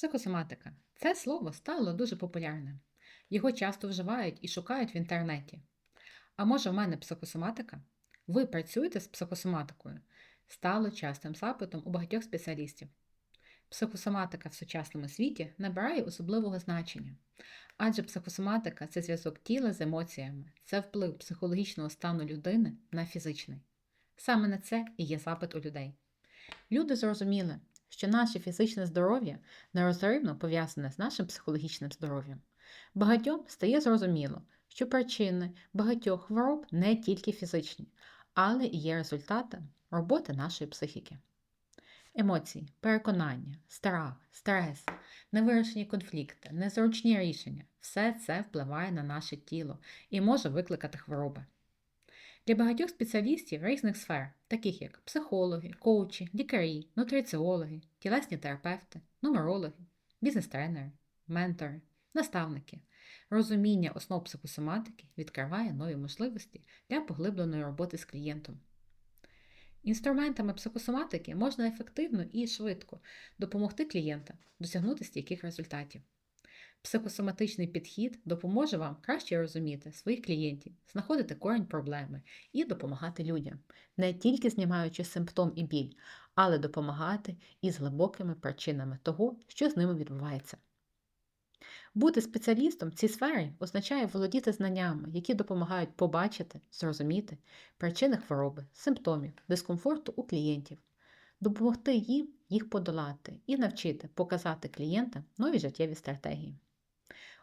Психосоматика. Це слово стало дуже популярним. Його часто вживають і шукають в інтернеті. А може, в мене психосоматика? Ви працюєте з психосоматикою? Стало частим запитом у багатьох спеціалістів. Психосоматика в сучасному світі набирає особливого значення, адже психосоматика це зв'язок тіла з емоціями, це вплив психологічного стану людини на фізичний. Саме на це і є запит у людей. Люди зрозуміли, що наше фізичне здоров'я нерозривно пов'язане з нашим психологічним здоров'ям. Багатьом стає зрозуміло, що причини багатьох хвороб не тільки фізичні, але і є результатом роботи нашої психіки. Емоції, переконання, страх, стрес, невирішені конфлікти, незручні рішення все це впливає на наше тіло і може викликати хвороби. Для багатьох спеціалістів різних сфер, таких як психологи, коучі, лікарі, нутриціологи, тілесні терапевти, нумерологи, бізнес-тренери, ментори, наставники, розуміння основ психосоматики відкриває нові можливості для поглибленої роботи з клієнтом. Інструментами психосоматики можна ефективно і швидко допомогти клієнтам досягнути стійких результатів. Психосоматичний підхід допоможе вам краще розуміти своїх клієнтів, знаходити корінь проблеми і допомагати людям, не тільки знімаючи симптом і біль, але допомагати із глибокими причинами того, що з ними відбувається. Бути спеціалістом в цій сфері означає володіти знаннями, які допомагають побачити, зрозуміти причини хвороби, симптомів, дискомфорту у клієнтів, допомогти їм їх подолати і навчити показати клієнтам нові життєві стратегії.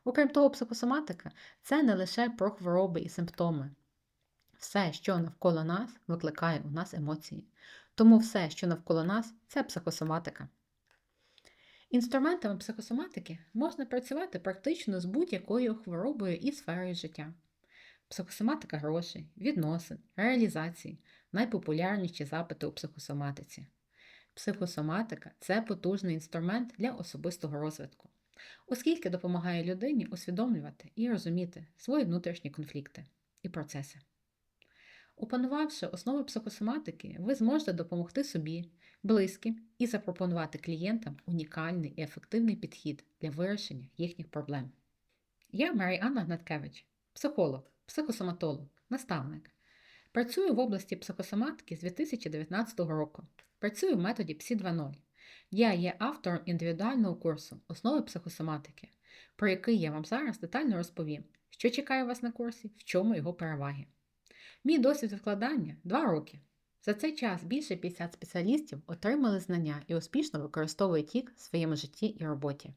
Окрім того, психосоматика це не лише про хвороби і симптоми. Все, що навколо нас, викликає у нас емоції. Тому все, що навколо нас, це психосоматика. Інструментами психосоматики можна працювати практично з будь-якою хворобою і сферою життя. Психосоматика грошей, відносин, реалізації найпопулярніші запити у психосоматиці. Психосоматика це потужний інструмент для особистого розвитку, оскільки допомагає людині усвідомлювати і розуміти свої внутрішні конфлікти і процеси. Опанувавши основи психосоматики, ви зможете допомогти собі, близьким і запропонувати клієнтам унікальний і ефективний підхід для вирішення їхніх проблем. Я Маріанна Гнаткевич, психолог, психосоматолог, наставник. Працюю в області психосоматики з 2019 року. Працюю в методі ПСІ 2.0. Я є автором індивідуального курсу Основи психосоматики, про який я вам зараз детально розповім, що чекає вас на курсі, в чому його переваги. Мій досвід викладання 2 роки. За цей час більше 50 спеціалістів отримали знання і успішно використовують їх в своєму житті і роботі.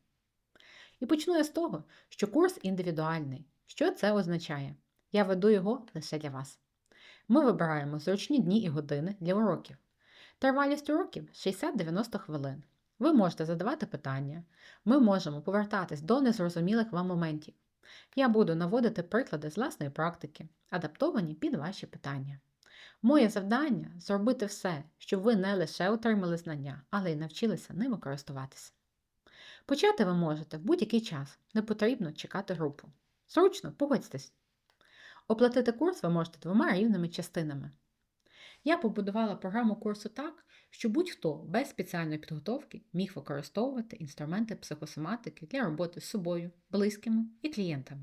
І почну я з того, що курс індивідуальний. Що це означає? Я веду його лише для вас. Ми вибираємо зручні дні і години для уроків. Тривалість уроків 60-90 хвилин. Ви можете задавати питання, ми можемо повертатись до незрозумілих вам моментів. Я буду наводити приклади з власної практики, адаптовані під ваші питання. Моє завдання зробити все, щоб ви не лише отримали знання, але й навчилися ними користуватися. Почати ви можете в будь-який час, не потрібно чекати групу. Зручно, погодьтесь. Оплатити курс ви можете двома рівними частинами. Я побудувала програму курсу так, щоб будь-хто без спеціальної підготовки міг використовувати інструменти психосоматики для роботи з собою, близькими і клієнтами.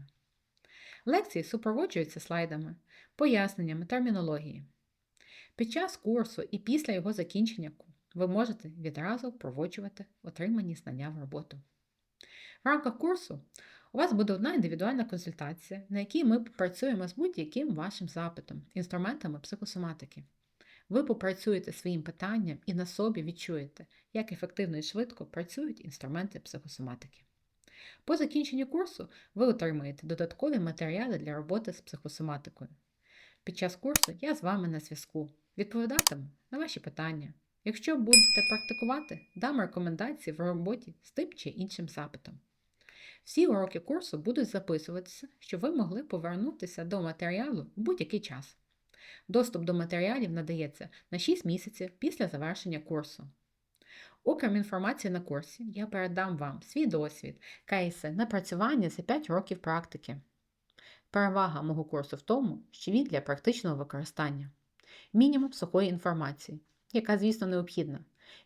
Лекції супроводжуються слайдами, поясненнями термінології. Під час курсу і після його закінчення ви можете відразу впроводжувати отримані знання в роботу. В рамках курсу у вас буде одна індивідуальна консультація, на якій ми попрацюємо з будь-яким вашим запитом, інструментами психосоматики. Ви попрацюєте своїм питанням і на собі відчуєте, як ефективно і швидко працюють інструменти психосоматики. По закінченню курсу ви отримаєте додаткові матеріали для роботи з психосоматикою. Під час курсу я з вами на зв'язку, відповідатиму на ваші питання. Якщо будете практикувати, дам рекомендації в роботі з тим чи іншим запитом. Всі уроки курсу будуть записуватися, щоб ви могли повернутися до матеріалу в будь-який час. Доступ до матеріалів надається на 6 місяців після завершення курсу. Окрім інформації на курсі, я передам вам свій досвід, кейси, напрацювання за 5 років практики. Перевага мого курсу в тому, що він для практичного використання, мінімум сухої інформації, яка, звісно, необхідна,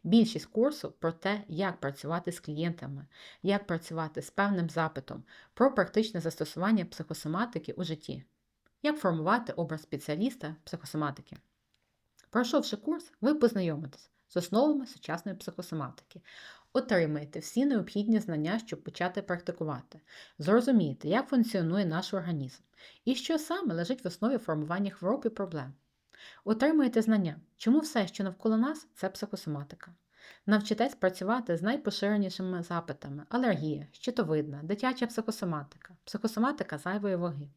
Більшість курсу про те, як працювати з клієнтами, як працювати з певним запитом, про практичне застосування психосоматики у житті, як формувати образ спеціаліста психосоматики. Пройшовши курс, ви познайомитесь з основами сучасної психосоматики, отримаєте всі необхідні знання, щоб почати практикувати, зрозумієте, як функціонує наш організм і що саме лежить в основі формування хвороб і проблем. Отримуєте знання, чому все, що навколо нас, це психосоматика. Навчитесь працювати з найпоширенішими запитами: алергія, щитовидна, дитяча психосоматика, психосоматика зайвої ваги.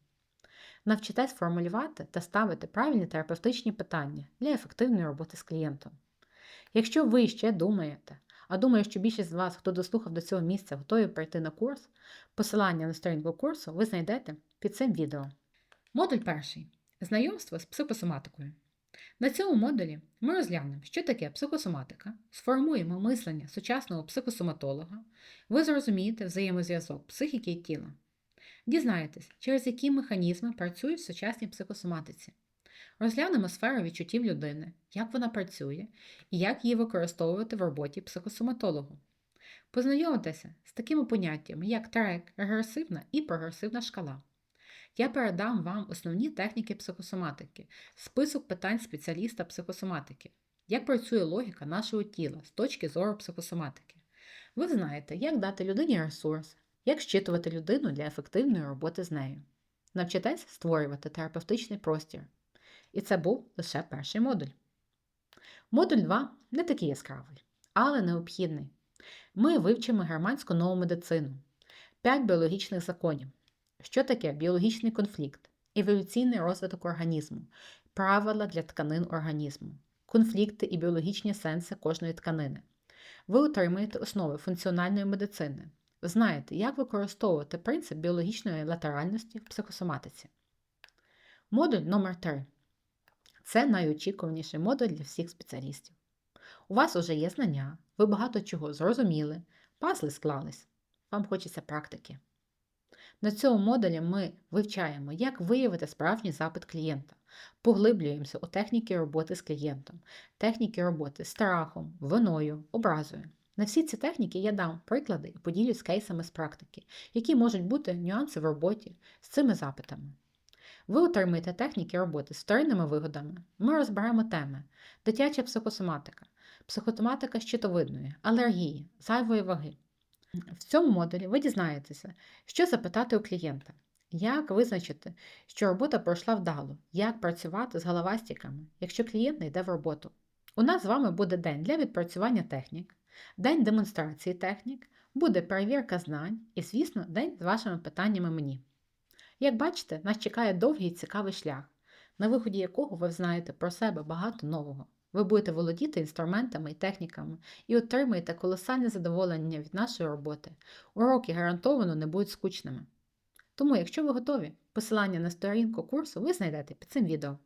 Навчитесь формулювати та ставити правильні терапевтичні питання для ефективної роботи з клієнтом. Якщо ви ще думаєте, а думаю, що більшість з вас, хто дослухав до цього місця, готові прийти на курс, посилання на сторінку курсу ви знайдете під цим відео. Модуль перший. Знайомство з психосоматикою. На цьому модулі ми розглянемо, що таке психосоматика, сформуємо мислення сучасного психосоматолога, ви зрозумієте взаємозв'язок психіки і тіла. Дізнаєтесь, через які механізми працюють в сучасній психосоматиці. Розглянемо сферу відчуттів людини, як вона працює і як її використовувати в роботі психосоматологу. Познайомитеся з такими поняттями, як трек, регресивна і прогресивна шкала. Я передам вам основні техніки психосоматики, список питань спеціаліста психосоматики, як працює логіка нашого тіла з точки зору психосоматики. Ви знаєте, як дати людині ресурс, як щитувати людину для ефективної роботи з нею. Навчитесь створювати терапевтичний простір. І це був лише перший модуль. Модуль 2 не такий яскравий, але необхідний. Ми вивчимо германську нову медицину, 5 біологічних законів. Що таке біологічний конфлікт, еволюційний розвиток організму, правила для тканин організму, конфлікти і біологічні сенси кожної тканини. Ви отримаєте основи функціональної медицини. Знаєте, як використовувати принцип біологічної латеральності в психосоматиці. Модуль номер 3 це найочікуваніший модуль для всіх спеціалістів. У вас вже є знання, ви багато чого зрозуміли, пазли склались. Вам хочеться практики. На цьому модулі ми вивчаємо, як виявити справжній запит клієнта, поглиблюємося у техніки роботи з клієнтом, техніки роботи з страхом, виною, образою. На всі ці техніки я дам приклади і поділюсь кейсами з практики, які можуть бути нюанси в роботі з цими запитами. Ви отримаєте техніки роботи з вторинними вигодами. Ми розберемо теми: дитяча психосоматика, психосоматика щитовидної, алергії, зайвої ваги. В цьому модулі ви дізнаєтеся, що запитати у клієнта, як визначити, що робота пройшла вдало, як працювати з головастиками, якщо клієнт не йде в роботу. У нас з вами буде день для відпрацювання технік, день демонстрації технік, буде перевірка знань і, звісно, день з вашими питаннями мені. Як бачите, нас чекає довгий і цікавий шлях, на виході якого ви знаєте про себе багато нового. Ви будете володіти інструментами і техніками і отримаєте колосальне задоволення від нашої роботи. Уроки гарантовано не будуть скучними. Тому, якщо ви готові, посилання на сторінку курсу ви знайдете під цим відео.